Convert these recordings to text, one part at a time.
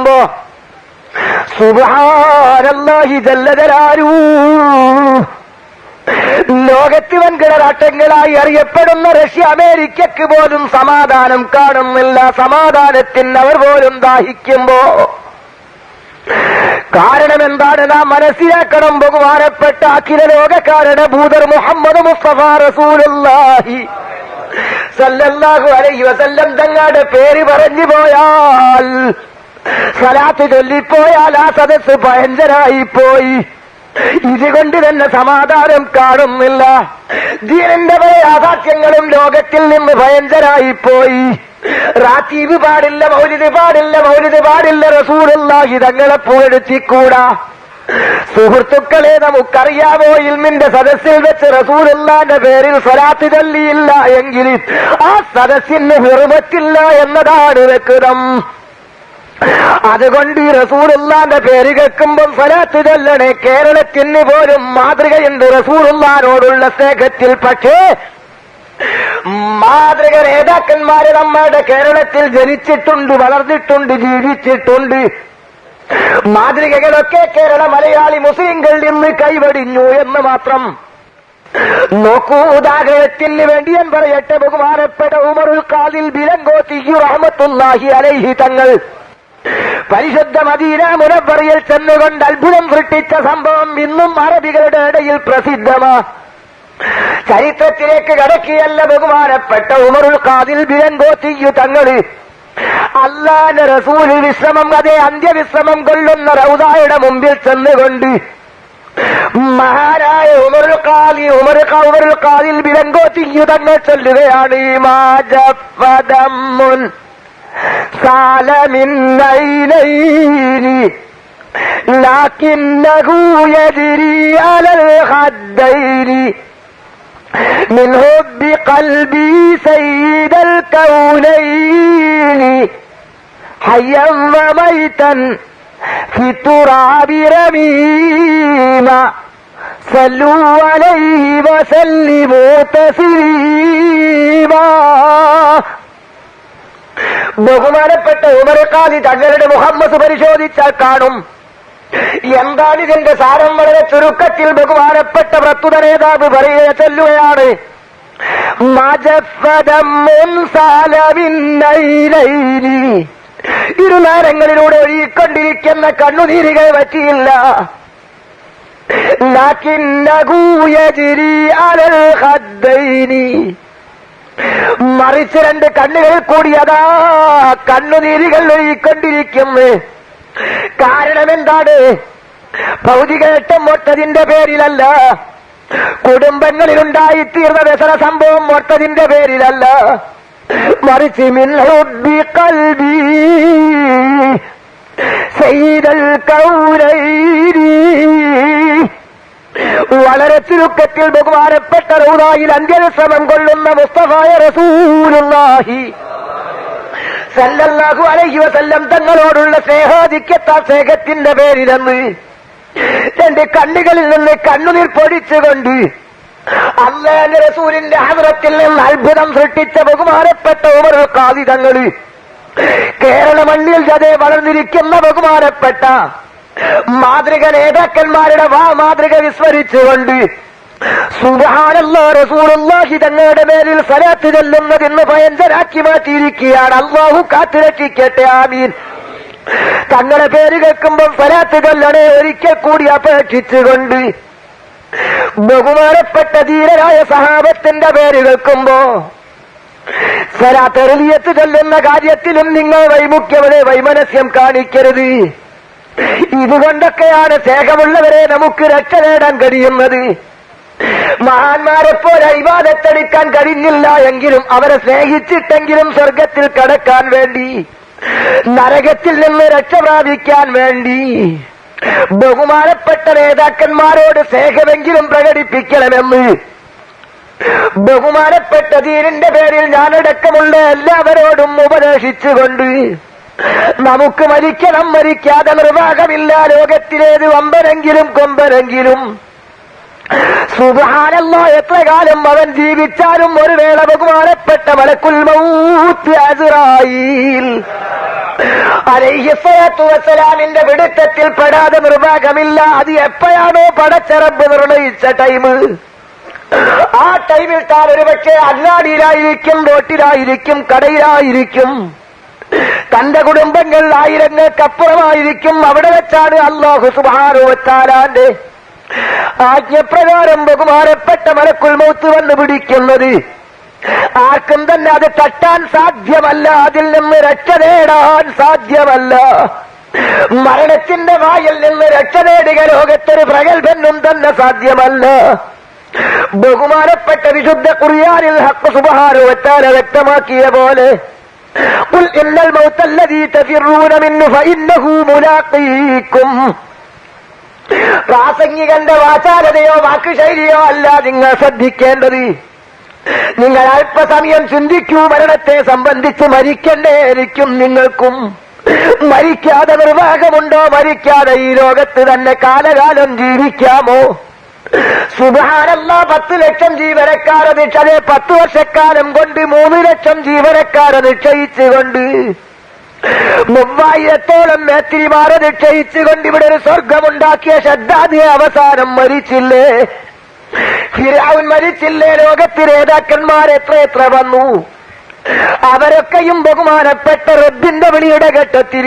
പറയുമ്പോ സുബാനല്ലാഹി ജല്ലജലാലൂ ലോകത്ത് വൻകിട രാഷ്ട്രങ്ങളായി അറിയപ്പെടുന്ന റഷ്യ അമേരിക്കക്ക് പോലും സമാധാനം കാണുന്നില്ല. സമാധാനത്തിന് അവർ പോലും ദാഹിക്കുമ്പോ. കാരണം എന്താണ് നാം മനസ്സിലാക്കണം. ബഹുമാനപ്പെട്ട അഖില ലോകക്കാരുടെ ഭൂതർ മുഹമ്മദ് മുസ്തഫ റസൂലുള്ളാഹി സല്ലല്ലാഹു അലൈഹി വസല്ലം തങ്ങളുടെ പേര് പറഞ്ഞു പോയാൽ സലാത്ത് ചൊല്ലിപ്പോയാൽ ആ സദസ് ഭയങ്കരായി പോയി ഇതുകൊണ്ട് തന്നെ സമാധാനം കാണുന്നില്ല. ദീനന്റെ പല യാഥാർത്ഥ്യങ്ങളും ലോകത്തിൽ നിന്ന് ഭയങ്കരായി പോയി റാത്തീബ് പാടില്ല മൗലിത് പാടില്ല മൗലിത് പാടില്ല റസൂലുള്ളാഹി തങ്ങളെ പുകഴ്ത്തിക്കൂടാ സുഹൃത്തുക്കളെ നമുക്കറിയാമോ ഇൽമിന്റെ സദസ്സിൽ വെച്ച് റസൂലുള്ളാന്റെ പേരിൽ സ്വലാത്ത് ചൊല്ലിയില്ല എങ്കിൽ ആ സദസ്സിന് ഹെറുമറ്റില്ല എന്നതാണ് വ്യക്തം. അതുകൊണ്ട് ഈ റസൂലുള്ളാന്റെ പേര് കേൾക്കുമ്പോൾ ഫലാത്ത് ചൊല്ലണേ. കേരളത്തിന് പോലും മാതൃകയുണ്ട് റസൂലുള്ളാനോടുള്ള സ്നേഹത്തിൽ. പക്ഷേ മാതൃക നേതാക്കന്മാര് നമ്മുടെ കേരളത്തിൽ ജനിച്ചിട്ടുണ്ട് വളർന്നിട്ടുണ്ട് ജീവിച്ചിട്ടുണ്ട്. മാതൃകകളൊക്കെ കേരള മലയാളി മുസ്ലിങ്ങളിൽ നിന്ന് കൈവടിഞ്ഞു എന്ന് മാത്രം. നോക്കൂ ഉദാഹരണത്തിന് വേണ്ടി ഞാൻ പറയട്ടെ ബഹുമാനപ്പെട്ട ഉമറുൽ കാലിൽ ബിലങ്കോത്തി അഹമ്മത്തുല്ലാഹി അലൈഹി തങ്ങൾ. പരിശുദ്ധ മദീന മുനബറിയിൽ ചെന്നുകൊണ്ട് അത്ഭുതം സൃഷ്ടിച്ച സംഭവം ഇന്നും അറബികളുടെ ഇടയിൽ പ്രസിദ്ധമാ. ചരിത്രത്തിലേക്ക് കടക്കിയല്ല ബഹുമാനപ്പെട്ട ഉമറുൽ കാതിൽ ബിലങ്കോത്തിയു തങ്ങൾ. അള്ളാന്റെ റസൂൽ വിശ്രമം അതേ അന്ത്യവിശ്രമം കൊള്ളുന്ന റൗദായുടെ മുമ്പിൽ ചെന്നുകൊണ്ട് മഹാനായ ഉമറുൽ കാലി ഉമർ ഉമറുൽ കാതിൽ ബിലങ്കോത്തിയു തങ്ങൾ ചൊല്ലുകയാണ് മാജഫദമ്മുൻ سال من عينين لكنه يجري على الخدين من حب قلبي سيد الكونين. حيا وميتا في التراب رميما. صلوا عليه وسلموا تسليما. ബഹുമാനപ്പെട്ട ഉമറക്കാലി തങ്ങളുടെ മുഹമ്മദ് പരിശോധിച്ചാൽ കാണും. എന്താണ് ഇതിന്റെ സാരം? വളരെ ചുരുക്കത്തിൽ ബഹുമാനപ്പെട്ട പ്രസ്തുത നേതാവ് പറയുക ചൊല്ലുകയാണ്. ഇരുനേരങ്ങളിലൂടെ ഒഴുകിക്കൊണ്ടിരിക്കുന്ന കണ്ണുനീരുകൾ പറ്റിയില്ല മറിച്ച് രണ്ട് കണ്ണുകൾ കൂടിയതാ കണ്ണുനീരികൾ ഒഴുകിക്കൊണ്ടിരിക്കുന്നു കാരണം എന്താണ് ഭൗതികേട്ടം മൊട്ടതിന്റെ പേരിലല്ല. കുടുംബങ്ങളിൽ ഉണ്ടായിത്തീർന്ന വ്യസന സംഭവം മൊട്ടതിന്റെ പേരിലല്ല. മറിച്ച് മിന്നുബി കൽബി ചെയ്തൽ ചുരുക്കത്തിൽ ബഹുമാനപ്പെട്ട റൗദായിൽ അന്ത്യവിശ്രമം കൊള്ളുന്ന മുസ്തഫായ റസൂലുള്ളാഹി സല്ലല്ലാഹു അലൈഹി വസല്ലം തങ്ങളോടുള്ള സ്നേഹാധിക്യത്താ സ്നേഹത്തിന്റെ പേരിലെന്ന് തന്റെ കണ്ണുകളിൽ നിന്ന് കണ്ണുനീർ പൊടിച്ചുകൊണ്ട് അള്ളാന്റെ റസൂലിന്റെ ഹദ്രത്തിൽ നിന്ന് അത്ഭുതം സൃഷ്ടിച്ച ബഹുമാനപ്പെട്ട ഉമർ കാതി തങ്ങൾ കേരള മണ്ണിൽ ജതേ വളർന്നിരിക്കുന്ന ബഹുമാനപ്പെട്ട മാതൃക നേതാക്കന്മാരുടെ വാ മാതൃക വിസ്മരിച്ചുകൊണ്ട് റസൂലുള്ളാഹി തങ്ങളുടെ മേലിൽ സലാത്ത് ചെല്ലുന്നതിന്ന് ഭയങ്കരാക്കി മാറ്റിയിരിക്കുകയാണ്. അള്ളാഹു കാത്തുരക്ഷിക്കട്ടെ ആമീൻ. തങ്ങളുടെ പേര് കേൾക്കുമ്പോൾ സലാത്ത് കൊല്ലണേ ഒരിക്കൽ കൂടി അപേക്ഷിച്ചുകൊണ്ട് ബഹുമാനപ്പെട്ട ധീരരായ സഹാബത്തിന്റെ പേര് കേൾക്കുമ്പോ സലാത്തെറിയത്ത് ചൊല്ലുന്ന കാര്യത്തിലും നിങ്ങൾ വൈമുഖ്യമതെ വൈമനസ്യം കാണിക്കരുത്. ഇതുകൊണ്ടൊക്കെയാണ് സ്നേഹമുള്ളവരെ നമുക്ക് രക്ഷ നേടാൻ കഴിയുന്നത്. മഹാന്മാരെ പോലെ ഇവാദത്തെടുക്കാൻ കഴിഞ്ഞില്ല എങ്കിലും അവരെ സ്നേഹിച്ചിട്ടെങ്കിലും സ്വർഗത്തിൽ കടക്കാൻ വേണ്ടി നരകത്തിൽ നിന്ന് രക്ഷ പ്രാപിക്കാൻ വേണ്ടി ബഹുമാനപ്പെട്ട നേതാക്കന്മാരോട് സ്നേഹമെങ്കിലും പ്രകടിപ്പിക്കണമെന്ന്. ബഹുമാനപ്പെട്ട ദീനിന്റെ പേരിൽ ഞാനടക്കമുള്ള എല്ലാവരോടും ഉപദേശിച്ചുകൊണ്ട് നമുക്ക് മരിക്കണം മരിക്കാതെ നിർവാഹമില്ല. ലോകത്തിലേത് വമ്പരെങ്കിലും കൊമ്പരെങ്കിലും സുബാനല്ല എത്ര കാലം അവൻ ജീവിച്ചാലും ഒരു വേള ബഹുമാനപ്പെട്ട മലക്കുൽ മൗത്ത് പിടുത്തത്തിൽ പെടാതെ നിർവാഹമില്ല. അത് എപ്പോഴാണോ പടച്ചറബ് നിർണയിച്ച ടൈം. ആ ടൈമിൽ താൻ ഒരുപക്ഷെ അല്ലാടിയിലായിരിക്കും റോട്ടിലായിരിക്കും കടയിലായിരിക്കും. തന്റെ കുടുംബങ്ങൾ ആയിരങ്ങൾക്കപ്പുറമായിരിക്കും അവിടെ വെച്ചാണ് അള്ളാഹു സുബാനുവത്താലാന്റെ ആജ്ഞപ്രകാരം ബഹുമാനപ്പെട്ട മലക്കുൽ മൗത്ത് വന്ന് പിടിക്കുന്നത്. ആർക്കും തന്നെ അത് തട്ടാൻ സാധ്യമല്ല അതിൽ നിന്ന് രക്ഷ നേടാൻ സാധ്യമല്ല. മരണത്തിന്റെ വായിൽ നിന്ന് രക്ഷ നേടുക ലോകത്തൊരു പ്രഗത്ഭനും തന്നെ സാധ്യമല്ല. ബഹുമാനപ്പെട്ട വിശുദ്ധ കുറിയാനിൽ ഹക്ക് സുബഹാനുവത്താല വ്യക്തമാക്കിയ പോലെ قل إن الموت الذي تفرون منه فإنه ملاقيكم പ്രാസംഗികന്റെ വാചാലതയോ വാക്കുശൈലിയോ അല്ല നിങ്ങൾ ശ്രദ്ധിക്കേണ്ടത് നിങ്ങൾ അല്പസമയം ചിന്തിക്കൂ മരണത്തെ സംബന്ധിച്ച് മരിക്കണ്ടേയിരിക്കും നിങ്ങൾക്കും മരിക്കാതെ നിർവാഹമുണ്ടോ മരിക്കാതെ ഈ ലോകത്ത് തന്നെ കാലകാലം ജീവിക്കാമോ സുബാനല്ല പത്ത് ലക്ഷം ജീവനക്കാരെ നിക്ഷതെ പത്ത് വർഷക്കാലം കൊണ്ട് മൂന്ന് ലക്ഷം ജീവനക്കാരെ നിശ്ചയിച്ചുകൊണ്ട് മൂവായിരത്തോളം മേത്തിരിമാരെ നിക്ഷയിച്ചുകൊണ്ട് ഇവിടെ ഒരു സ്വർഗമുണ്ടാക്കിയ ശ്രദ്ധാധിയെ അവസാനം മരിച്ചില്ലേ? ഫിരാവുൻ മരിച്ചില്ലേ? ലോകത്ത് നേതാക്കന്മാർ എത്ര എത്ര വന്നു? അവരൊക്കെയും ബഹുമാനപ്പെട്ട റബ്ബിന്റെ വിളിയുടെ ഘട്ടത്തിൽ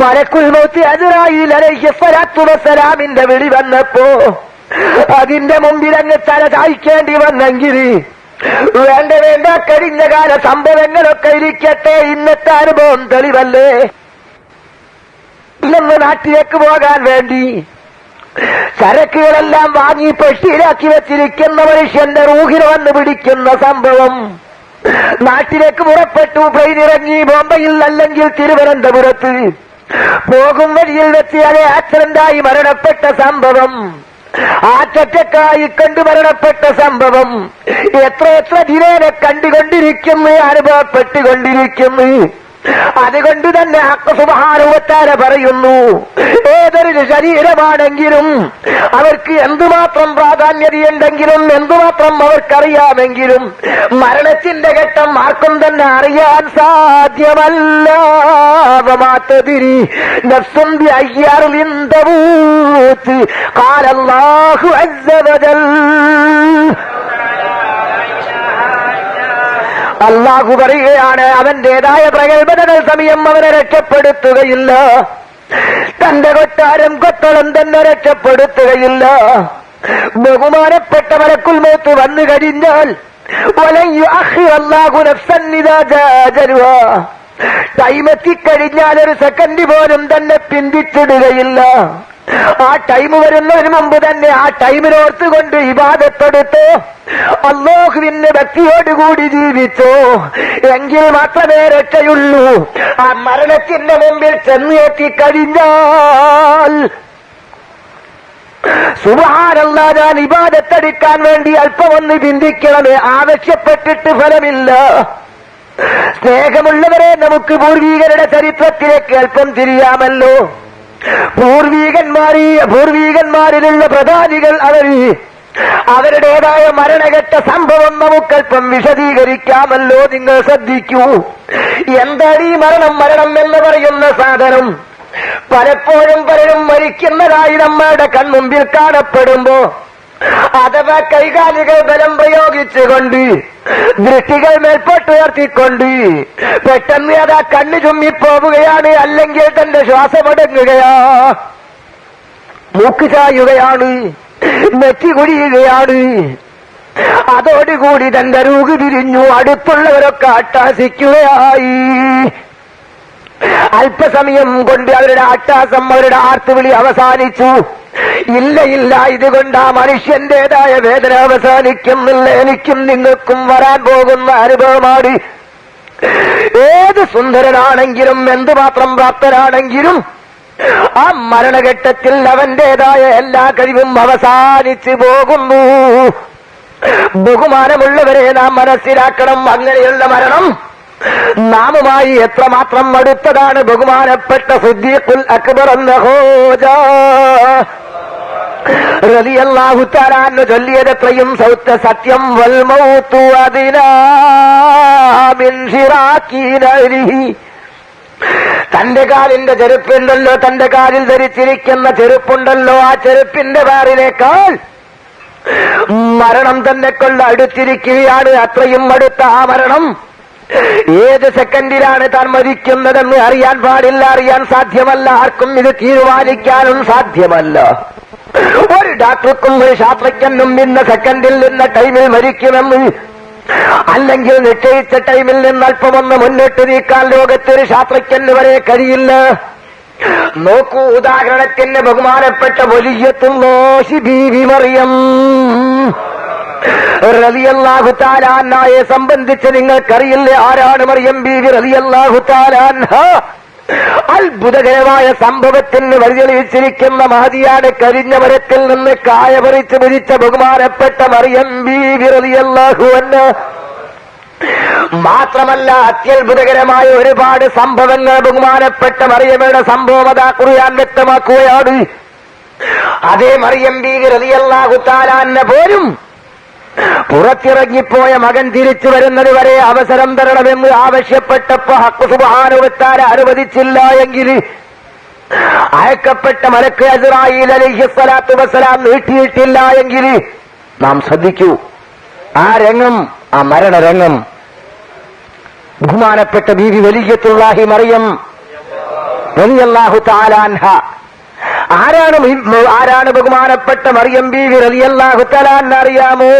മലക്കുൽ മൗത്തി അസുറായിൽ അലൈഹിസ്സലാത്തു വസ്സലാമിന്റെ വിളി വന്നപ്പോ അതിന്റെ മുമ്പിൽ അങ്ങ് തല ചായ്ക്കേണ്ടി വന്നെങ്കിൽ വേണ്ട വേണ്ട കഴിഞ്ഞ കാല സംഭവങ്ങളൊക്കെ ഇരിക്കട്ടെ. ഇന്നത്തെ അനുഭവം തെളിവല്ലേ? ഇന്ന് നാട്ടിലേക്ക് പോകാൻ വേണ്ടി ചരക്കുകളെല്ലാം വാങ്ങി പെട്ടിയിലാക്കി വെച്ചിരിക്കുന്ന മനുഷ്യന്റെ റൂഹിന് വന്ന് പിടിക്കുന്ന സംഭവം. നാട്ടിലേക്ക് പുറപ്പെട്ടു പ്ലെയിൻ ഇറങ്ങി ബോംബെയിൽ അല്ലെങ്കിൽ തിരുവനന്തപുരത്ത്. പോകും വഴിയിൽ വെച്ച് അതേ ആക്സിഡന്റായി മരണപ്പെട്ട സംഭവം. ആറ്റക്കായി കണ്ടു മരണപ്പെട്ട സംഭവം എത്ര എത്ര ദിനേനെ കണ്ടുകൊണ്ടിരിക്കുന്നു അനുഭവപ്പെട്ടുകൊണ്ടിരിക്കുന്നു അതുകൊണ്ട് തന്നെ സുബഹാനുവത്താര പറയുന്നു ഏതൊരു ശരീരമാണെങ്കിലും അവർക്ക് എന്തുമാത്രം പ്രാധാന്യതയുണ്ടെങ്കിലും എന്തുമാത്രം അവർക്കറിയാമെങ്കിലും മരണത്തിന്റെ ഘട്ടം ആർക്കും തന്നെ അറിയാൻ സാധ്യമല്ല. അള്ളാഹു പറയുകയാണ് അവന്റേതായ പ്രഗത്ഭതകൾ സമയം അവനെ രക്ഷപ്പെടുത്തുകയില്ല. തന്റെ കൊട്ടാരം കൊത്തളം തന്നെ രക്ഷപ്പെടുത്തുകയില്ല. ബഹുമാനപ്പെട്ട മലക്കുൽ മൂത്ത് വന്നു കഴിഞ്ഞാൽ ടൈമെത്തിക്കഴിഞ്ഞാൽ ഒരു സെക്കൻഡ് പോലും തന്നെ പിന്തിച്ചിടുകയില്ല. ആ ടൈം വരുന്നതിന് മുമ്പ് തന്നെ ആ ടൈമിനോർത്തുകൊണ്ട് ഇബാദത്തെടുത്ത്. അള്ളാഹുവിന്റെ ഭക്തിയോടുകൂടി ജീവിച്ചോ. എങ്കിൽ മാത്രമേ രക്ഷയുള്ളൂ. ആ മരണത്തിന്റെ മുമ്പിൽ ചെന്ന് എത്തിക്കഴിഞ്ഞാൽ സുബാനല്ല ഞാൻ ഇബാദത്തെടുക്കാൻ വേണ്ടി അല്പമൊന്ന് ചിന്തിക്കണമേ. ആവശ്യപ്പെട്ടിട്ട് ഫലമില്ല. സ്നേഹമുള്ളവരെ നമുക്ക് പൂർവീകരുടെ ചരിത്രത്തിലേക്ക് അല്പം തിരിയാമല്ലോ. പൂർവീകന്മാരീ പൂർവീകന്മാരിലുള്ള പ്രധാനികൾ അവർ അവരുടേതായ മരണഘട്ട സംഭവം നമുക്കല്പം വിശദീകരിക്കാമല്ലോ നിങ്ങൾ ശ്രദ്ധിക്കൂ. എന്താണ് ഈ മരണം മരണം എന്ന് പറയുന്ന സാധനം? പലപ്പോഴും പലരും മരിക്കുന്നതായി നമ്മളുടെ കൺമുമ്പിൽ കാണപ്പെടുമ്പോ അഥവാ കൈകാലികൾ ബലം പ്രയോഗിച്ചുകൊണ്ട് ദൃഷ്ടികൾ മേൽപോട്ടുയർത്തിക്കൊണ്ട് പെട്ടെന്ന് അതാ കണ്ണു ചുമ്മിപ്പോവുകയാണ് അല്ലെങ്കിൽ തന്റെ ശ്വാസമടങ്ങുകയാ മൂക്ക് ചായുകയാണ് നെറ്റി കുടിയുകയാണ് അതോടുകൂടി തന്റെ രൂപി തിരിഞ്ഞു അടുപ്പുള്ളവരൊക്കെ അട്ടാസിക്കുകയായി. അല്പസമയം കൊണ്ട് അവരുടെ അട്ടാസം അവരുടെ ആർത്തുവിളി അവസാനിച്ചു. ഇല്ല ഇല്ല ഇതുകൊണ്ട് ആ മനുഷ്യന്റേതായ വേദന അവസാനിക്കുന്നില്ല. എനിക്കും നിങ്ങൾക്കും വരാൻ പോകുന്ന അനുഭവമാണ്. ഏത് സുന്ദരനാണെങ്കിലും എന്തുമാത്രം പ്രാപ്തരാണെങ്കിലും ആ മരണഘട്ടത്തിൽ അവന്റേതായ എല്ലാ കഴിവും അവസാനിച്ചു പോകുന്നു. ബഹുമാനമുള്ളവരെ നാം മനസ്സിലാക്കണം അങ്ങനെയുള്ള മരണം. നാമുമായി എത്രമാത്രം അടുത്തതാണ് ബഹുമാനപ്പെട്ട സുദ്ദീഖുൽ അക്ബർ എന്ന ഹോജ. അൻഹു ചൊല്ലിയത് സൗത്ത സത്യം വൽ മൗതു അതിനാ മിൻ ശിറാക്കി നരിഹി തന്റെ കാലിന്റെ ചെരുപ്പുണ്ടല്ലോ തന്റെ കാലിൽ ധരിച്ചിരിക്കുന്ന ചെരുപ്പുണ്ടല്ലോ ആ ചെരുപ്പിന്റെ വേറിനേക്കാൾ മരണം തന്നെ കൊള്ള അടുത്തിരിക്കുകയാണ്. അത്രയും അടുത്ത ആ മരണം. ഏത് സെക്കൻഡിലാണ് താൻ മരിക്കുന്നതെന്ന് അറിയാൻ പാടില്ല അറിയാൻ സാധ്യമല്ല. ആർക്കും ഇത് തീരുമാനിക്കാനും സാധ്യമല്ല. ഒരു ഡാക്ടർക്കും ഒരു ശാസ്ത്രജ്ഞനും ഇന്ന സെക്കൻഡിൽ നിന്ന ടൈമിൽ മരിക്കുമെന്ന് അല്ലെങ്കിൽ നിശ്ചയിച്ച ടൈമിൽ നിന്ന് അല്പമൊന്ന് മുന്നിട്ട് നീക്കാൻ ലോകത്തൊരു ശാസ്ത്രജ്ഞന് വരെ കഴിയില്ല. നോക്കൂ ഉദാഹരണത്തിന് ബഹുമാനപ്പെട്ട വലിയത്തും നോശി ബീവി മറിയം. റലിയല്ലാഹു താലാന്നായെ സംബന്ധിച്ച് നിങ്ങൾക്കറിയില്ലേ ആരാണ് മറിയം ബീവി താലാന്ന അത്ഭുതകരമായ സംഭവത്തിന് വഴിതെളിയിച്ചിരിക്കുന്ന മഹതിയാണ് കരിഞ്ഞ മരത്തിൽ നിന്ന് കായ പറിച്ച് പിരിച്ച ബഹുമാനപ്പെട്ട മറിയം ബീവി റലിയല്ലാഹു എന്ന് മാത്രമല്ല അത്യത്ഭുതകരമായ ഒരുപാട് സംഭവങ്ങൾ ബഹുമാനപ്പെട്ട മറിയമ്മയുടെ സംഭവം അതാ കുറിയാൻ വ്യക്തമാക്കുകയാണ്. അതേ മറിയം ബീവി റലിയല്ലാഹു താലാന്ന പോലും പുറത്തിറങ്ങിപ്പോയ മകൻ തിരിച്ചു വരുന്നത് വരെ അവസരം തരണമെന്ന് ആവശ്യപ്പെട്ടപ്പോ ഹക്കുസുബാനുവത്താര അനുവദിച്ചില്ല എങ്കിൽ അയക്കപ്പെട്ട മലക്ക് അസറായിൽ അലഹിസ്വലാത്തു വസ്സലാം നീട്ടിയിട്ടില്ല എങ്കിൽ നാം ശ്രദ്ധിക്കൂ. ആ രംഗം ആ മരണരംഗം. ബഹുമാനപ്പെട്ട ബീവി വലിയത്തുള്ളാഹി മറിയം വലിയല്ലാഹു താലാൻഹ ആരാണ് ആരാണ് ബഹുമാനപ്പെട്ട മറിയം ബീവി റലിയല്ലാഹു തലാൻ അറിയാമോ?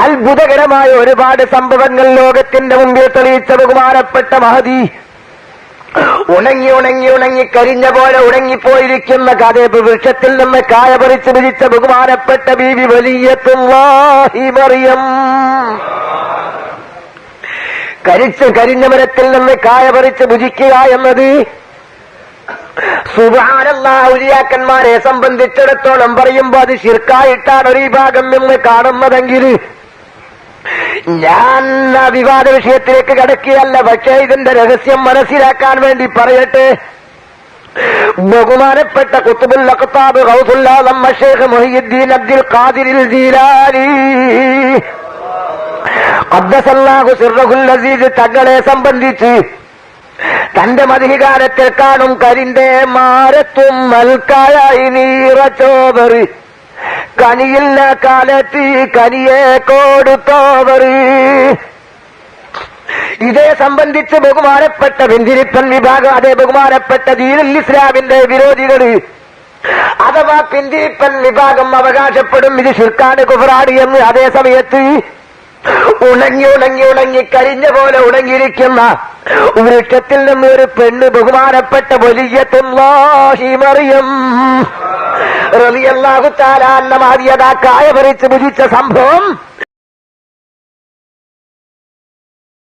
അത്ഭുതകരമായ ഒരുപാട് സംഭവങ്ങൾ ലോകത്തിന്റെ മുമ്പിൽ തെളിയിച്ച ബഹുമാനപ്പെട്ട മഹതി ഉണങ്ങി ഉണങ്ങി ഉണങ്ങി കരിഞ്ഞ പോലെ ഉണങ്ങിപ്പോയിരിക്കുന്ന കഥയപ്പ് വൃക്ഷത്തിൽ നിന്ന് കായ പറിച്ചു പിരിച്ച ബഹുമാനപ്പെട്ട ബീവി വലിയ മറിയം. കരിച്ച് കരിഞ്ഞ മരത്തിൽ നിന്ന് കായ പറിച്ച് ഭുജിക്കുക എന്നത് സുബാനല്ല ഔലിയാക്കന്മാരെ സംബന്ധിച്ചിടത്തോളം പറയുമ്പോ അത് ശിർക്കായിട്ടാണ് ഒരു വിഭാഗം നിന്ന് കാണുന്നതെങ്കിൽ ഞാൻ വിവാദ വിഷയത്തിലേക്ക് കടക്കുകയല്ല പക്ഷേ ഇതിന്റെ രഹസ്യം മനസ്സിലാക്കാൻ വേണ്ടി പറയട്ടെ. ബഹുമാനപ്പെട്ട കുത്തുബുൽ അഖ്താബ് ഗൗസുല്ലാദം ഷേഖ് മൊഹിയുദ്ദീൻ അബ്ദുൽ ഖാദിരിൽ ജീലാനി ഖദ്ദസല്ലാഹു സിർറഹുൽ അസീസ് തങ്ങളെ സംബന്ധിച്ച് തന്റെ മതികാരത്തിൽ കാണും കരിന്റെ മാരത്തും മൽക്കായായി നീറച്ചോതറി കനിയില്ല കാലത്തി കനിയെ കൊടുത്തോതറി ഇതേ സംബന്ധിച്ച് ബഹുമാനപ്പെട്ട പിന്തിരിപ്പൻ വിഭാഗം അതേ ബഹുമാനപ്പെട്ട ദീനുൽ ഇസ്ലാമിന്റെ വിരോധികൾ. അഥവാ പിന്തിരിപ്പൻ വിഭാഗം അവകാശപ്പെടും ഇത് ഷിർക്കാണ് കുഫറാണ് എന്ന് അതേ സമയത്ത് ഉണങ്ങി ഉണങ്ങി ഉണങ്ങി കരിഞ്ഞ പോലെ ഉണങ്ങിയിരിക്കുന്ന വൃക്ഷത്തിൽ നിന്ന് ഒരു പെണ്ണ് ബഹുമാനപ്പെട്ട വലിയ മറിയം. റളിയല്ലാഹു തആല അന്ന മാതിയതാ കായ പറിച്ച് ഭുജിച്ച സംഭവം